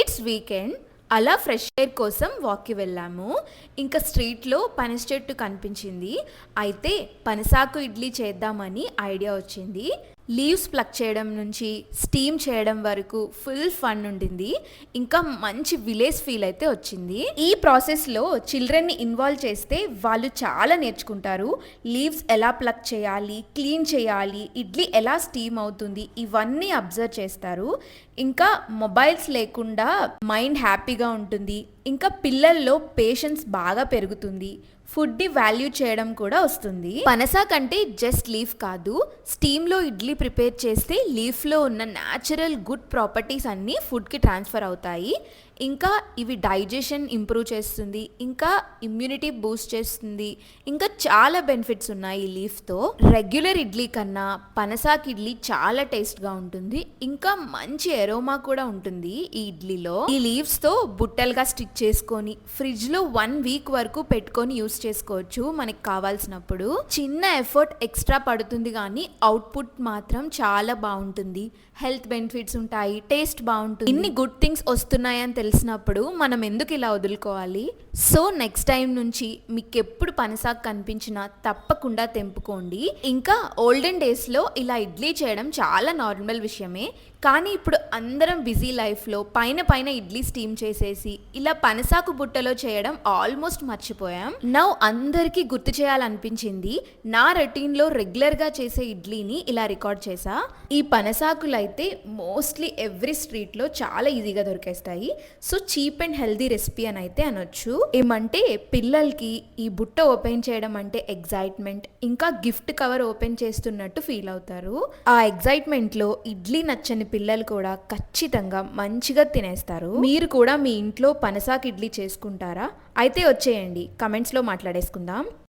It's weekend అలా fresh air కోసం వాక్కి వెళ్ళాము. ఇంకా స్ట్రీట్లో పనస చెట్టు కనిపించింది. అయితే పనసాకు ఇడ్లీ చేద్దామని ఐడియా వచ్చింది. లీవ్స్ ప్లక్ చేయడం నుంచి స్టీమ్ చేయడం వరకు ఫుల్ ఫన్ ఉండింది. ఇంకా మంచి విలేజ్ ఫీల్ అయితే వచ్చింది. ఈ ప్రాసెస్లో చిల్డ్రన్ని ఇన్వాల్వ్ చేస్తే వాళ్ళు చాలా నేర్చుకుంటారు. లీవ్స్ ఎలా ప్లక్ చేయాలి క్లీన్ చేయాలి ఇడ్లీ ఎలా స్టీమ్ అవుతుంది ఇవన్నీ అబ్జర్వ్ చేస్తారు. ఇంకా మొబైల్స్ లేకుండా మైండ్ హ్యాపీగా ఉంటుంది. ఇంకా పిల్లల్లో పేషెన్స్ బాగా పెరుగుతుంది. ఫుడ్ని వాల్యూ చేయడం కూడా వస్తుంది. పనస కంటే జస్ట్ లీఫ్ కాదు స్టీమ్లో ఇడ్లీ ప్రిపేర్ చేస్తే లీఫ్లో ఉన్న న్యాచురల్ గుడ్ ప్రాపర్టీస్ అన్నీ ఫుడ్కి ట్రాన్స్ఫర్ అవుతాయి. ఇంకా ఇవి డైజెషన్ ఇంప్రూవ్ చేస్తుంది ఇంకా ఇమ్యూనిటీ బూస్ట్ చేస్తుంది ఇంకా చాలా బెనిఫిట్స్ ఉన్నాయి ఈ లీఫ్తో రెగ్యులర్ ఇడ్లీ కన్నా పనసాకి ఇడ్లీ చాలా టేస్ట్గా ఉంటుంది ఇంకా మంచి ఎరోమా కూడా ఉంటుంది ఈ ఇడ్లీలో. ఈ లీవ్స్తో బుట్టలుగా స్టిక్ చేసుకొని ఫ్రిడ్జ్లో వన్ వీక్ వరకు పెట్టుకొని యూస్ చేసుకోవచ్చు మనకి కావాల్సినప్పుడు. చిన్న ఎఫర్ట్ ఎక్స్ట్రా పడుతుంది కానీ అవుట్పుట్ మాత్రం చాలా బాగుంటుంది. హెల్త్ బెనిఫిట్స్ ఉంటాయి టేస్ట్ బాగుంటుంది. ఇన్ని గుడ్ థింగ్స్ వస్తున్నాయని తెలిసినప్పుడు మనం ఎందుకు ఇలా వదులుకోవాలి? సో నెక్స్ట్ టైం నుంచి మీకు ఎప్పుడు పనసాకు కనిపించినా తప్పకుండా తెంపుకోండి. ఇంకా ఓల్డెన్ డేస్లో ఇలా ఇడ్లీ చేయడం చాలా నార్మల్ విషయమే. కానీ ఇప్పుడు అందరం బిజీ లైఫ్లో పైన పైన ఇడ్లీ స్టీమ్ చేసేసి ఇలా పనసాకు బుట్టలో చేయడం ఆల్మోస్ట్ మర్చిపోయాం. నౌ అందరికీ గుర్తు చేయాలనిపించింది నా రొటీన్లో రెగ్యులర్గా చేసే ఇడ్లీని ఇలా రికార్డ్ చేసా. ఈ పనసాకులు అయితే మోస్ట్లీ ఎవ్రీ స్ట్రీట్లో చాలా ఈజీగా దొరికేస్తాయి. So cheap and healthy recipe అని అయితే అనొచ్చు. ఏమంటే పిల్లలకి ఈ బుట్ట ఓపెన్ చేయడం అంటే ఎగ్జైట్మెంట్ ఇంకా గిఫ్ట్ కవర్ ఓపెన్ చేస్తున్నట్టు ఫీల్ అవుతారు. ఆ ఎగ్జైట్మెంట్లో ఇడ్లీ నచ్చని పిల్లలు కూడా ఖచ్చితంగా మంచిగా తినేస్తారు. మీరు కూడా మీ ఇంట్లో పనసాకి ఇడ్లీ చేసుకుంటారా? అయితే వచ్చేయండి కమెంట్స్లో మాట్లాడేసుకుందాం.